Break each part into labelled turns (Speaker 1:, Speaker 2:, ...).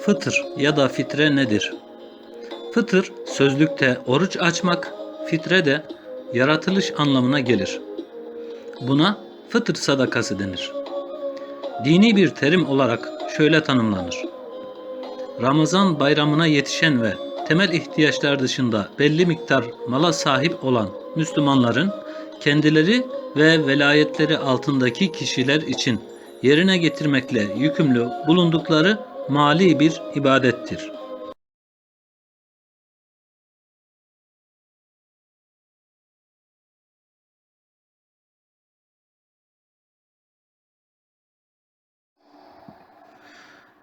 Speaker 1: Fıtır ya da fitre nedir? Fıtır sözlükte oruç açmak, fitre de yaratılış anlamına gelir. Buna fıtır sadakası denir. Dini bir terim olarak şöyle tanımlanır. Ramazan bayramına yetişen ve temel ihtiyaçlar dışında belli miktar mala sahip olan Müslümanların kendileri ve velayetleri altındaki kişiler için yerine getirmekle yükümlü bulundukları mali bir ibadettir.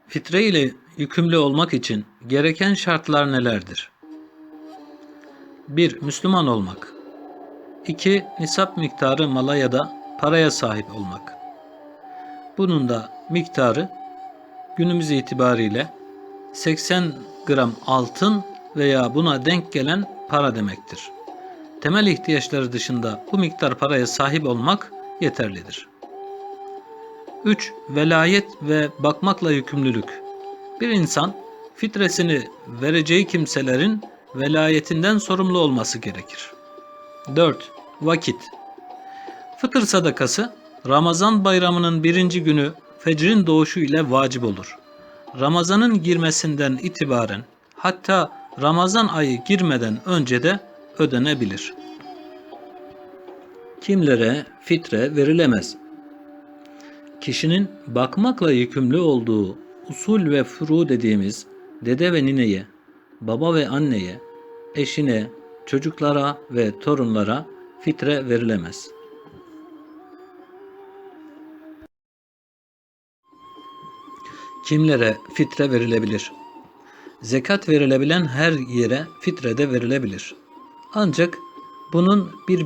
Speaker 1: Fitre ile yükümlü olmak için gereken şartlar nelerdir? 1. Müslüman olmak 2. Nisap miktarı mala ya da paraya sahip olmak. Bunun da miktarı günümüz itibariyle 80 gram altın veya buna denk gelen para demektir. Temel ihtiyaçları dışında bu miktar paraya sahip olmak yeterlidir. 3. Velayet ve bakmakla yükümlülük. Bir insan fitresini vereceği kimselerin velayetinden sorumlu olması gerekir. 4. Vakit. Fıtır sadakası Ramazan bayramının birinci günü fecrin doğuşu ile vacip olur. Ramazanın girmesinden itibaren hatta Ramazan ayı girmeden önce de ödenebilir. Kimlere fitre verilemez? Kişinin bakmakla yükümlü olduğu usul ve furu dediğimiz dede ve nineye, baba ve anneye, eşine, çocuklara ve torunlara fitre verilemez. Kimlere fitre verilebilir? Zekat verilebilen her yere fitre de verilebilir. Ancak bunun bir